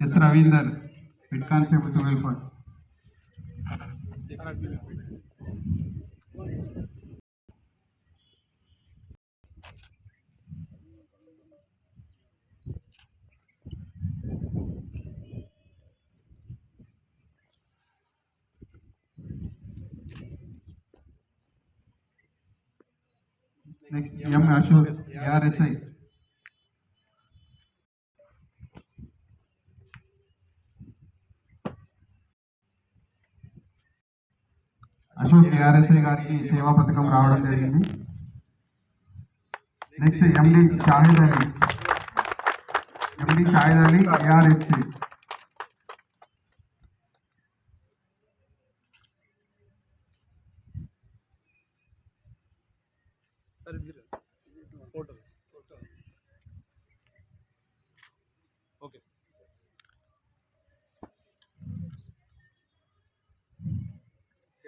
S Ravinder head constable twelve first next M Ashok ARSI Ashok ARSI గారికి సేవా పథకం రావడం జరిగింది. Next MD Shahid Ali MD Shahid Ali ARSI సరే మీరు photo okay.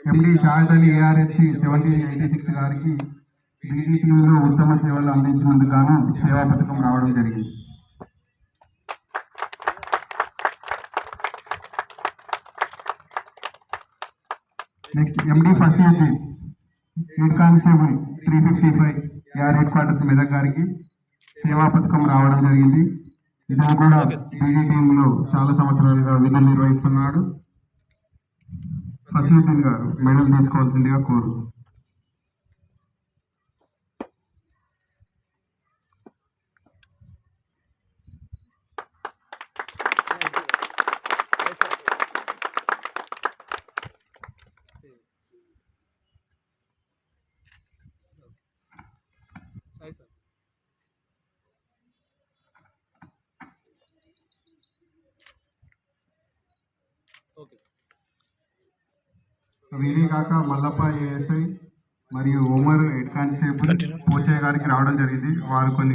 MD Shahid Ali ARSI seventeen eighty six గారికి బీడీ ఉత్తమ సేవలు అందించినందుకు గాను సేవా పథకం రావడం జరిగింది. Next MD Fasiuddin head constable three fifty five AR headquarters Medak గారికి సేవా పథకం రావడం జరిగింది. ఇతను కూడా బీడీ టీంలో చాలా సంవత్సరాలుగా విధులు నిర్వహిస్తున్నాడు. ఫసీద్దీన్ గారు మెడల్ తీసుకోవాల్సిందిగా కోరు వీరే కాక మల్లప్ప ఏఎస్ఐ మరియు ఉమర్ హెడ్ కానిస్టేబుల్ పోచయ్య గారికి రావడం జరిగింది. వారు కొన్ని